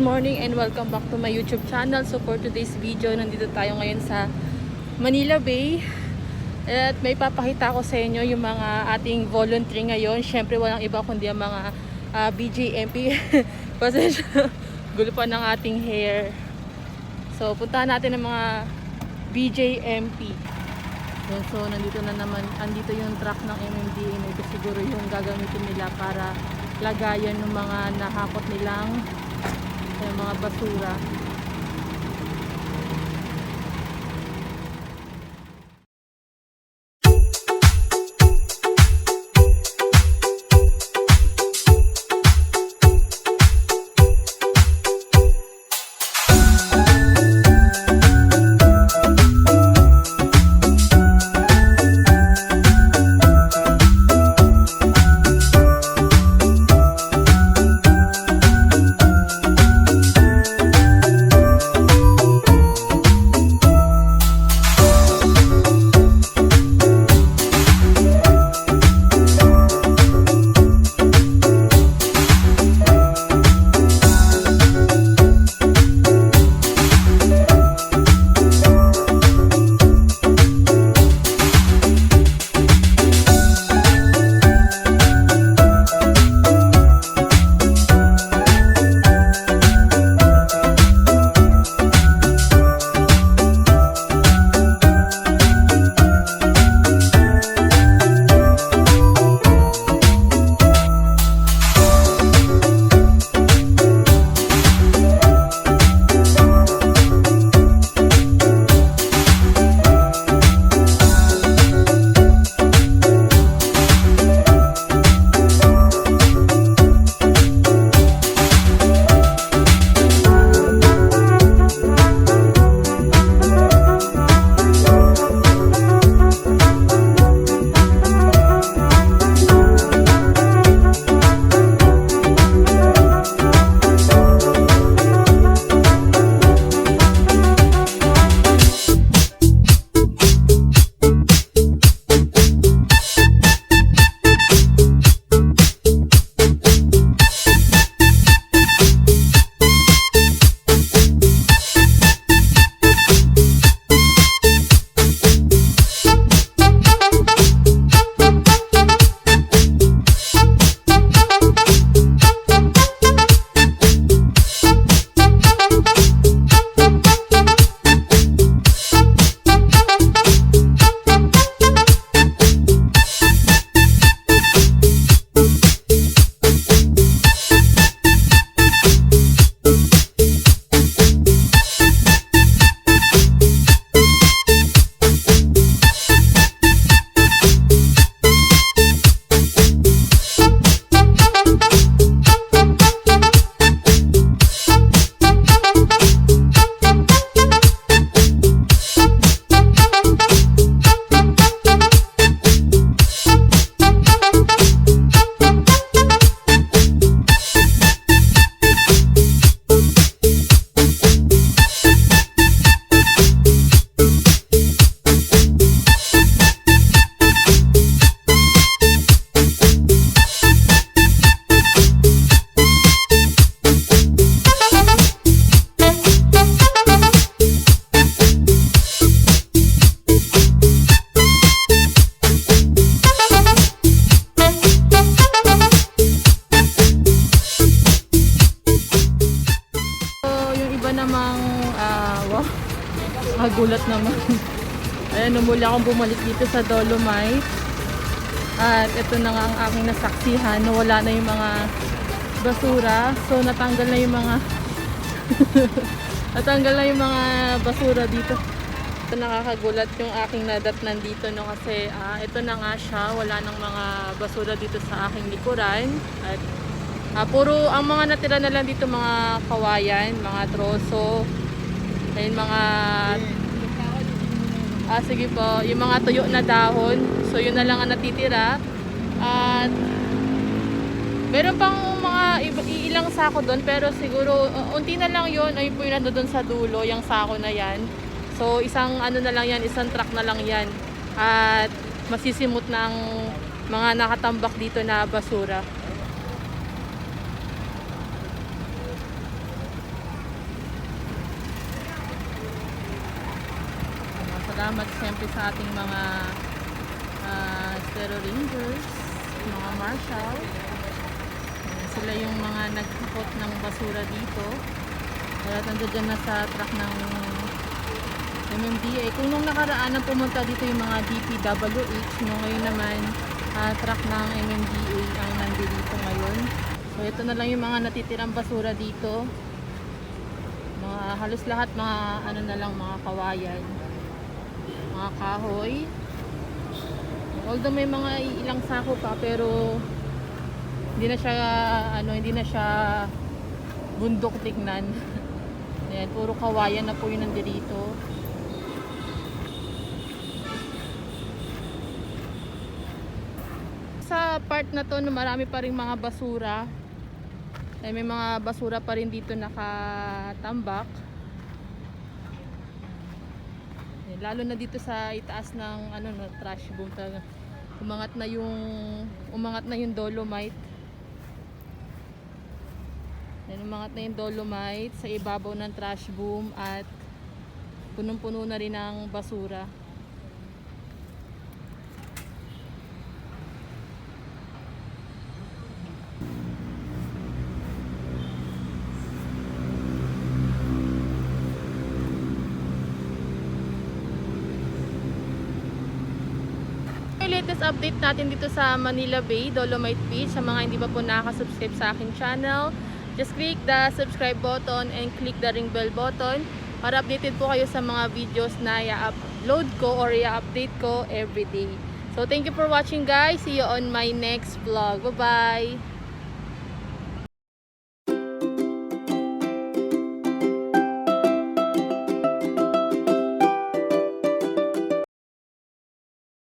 Good morning and welcome back to my YouTube channel. So for today's video, nandito tayo ngayon sa Manila Bay. At may papakita ko sa inyo yung mga ating volunteer ngayon. Siyempre walang iba kundi ang mga ah, BJMP. Pasensya, gulo pa ng ating hair. So puntahan natin ang mga BJMP. So nandito na naman, andito yung truck ng MMDA. Ito siguro yung gagamitin nila para lagayan ng mga nahakot nilang yung mga basura. Magulat naman. Ayan, umuli akong bumalik dito sa Dolomite. At ito na nga ang aking nasaksihan. Nawala na yung mga basura. So, natanggal na yung mga natanggal na yung mga basura dito. Ito nakakagulat yung aking nadatnan dito no kasi ah, ito na nga siya. Wala nang mga basura dito sa aking likuran. At Ah, puro ang mga natira na lang dito mga kawayan, mga troso. Ayun mga Ah, sige po, yung mga tuyo na dahon. So yun na lang ang natitira. At meron pang mga ilang sako doon pero siguro uh, unti na lang yun. Ayun po yung nandoon sa dulo, yung sako na yan. So isang ano na lang yan, isang truck na lang yan. At masisimot ang mga nakatambak dito na basura. Salamat siyempre sa ating mga uh, Stero Rangers, mga Marshal. Sila yung mga nagkakot ng basura dito. Kaya nandiyan na sa truck ng MMDA. Kung nung nakaraan ang pumunta dito yung mga DPWH, no, ngayon naman ah, truck ng MMDA ang nandito ngayon. So ito na lang yung mga natitirang basura dito. Mga halos lahat mga ano na lang mga kawayan. Mga kahoy. Although may mga ilang sako pa pero hindi na siya ano hindi na siya bundok tignan. Ayan, puro kawayan na po yung nandito. Sa part na to na marami pa rin mga basura. Eh, may mga basura pa rin dito nakatambak. Lalo na dito sa itaas ng ano no, trash boom talaga. Umangat na yung umangat na yung dolomite. Yan, umangat na yung dolomite sa ibabaw ng trash boom at punong-puno na rin ng basura. Yung latest update natin dito sa Manila Bay, Dolomite Beach. Sa mga hindi pa po nakasubscribe sa aking channel, just click the subscribe button and click the ring bell button para updated po kayo sa mga videos na i-upload ko or i-update ko everyday. So thank you for watching guys. See you on my next vlog. Bye-bye!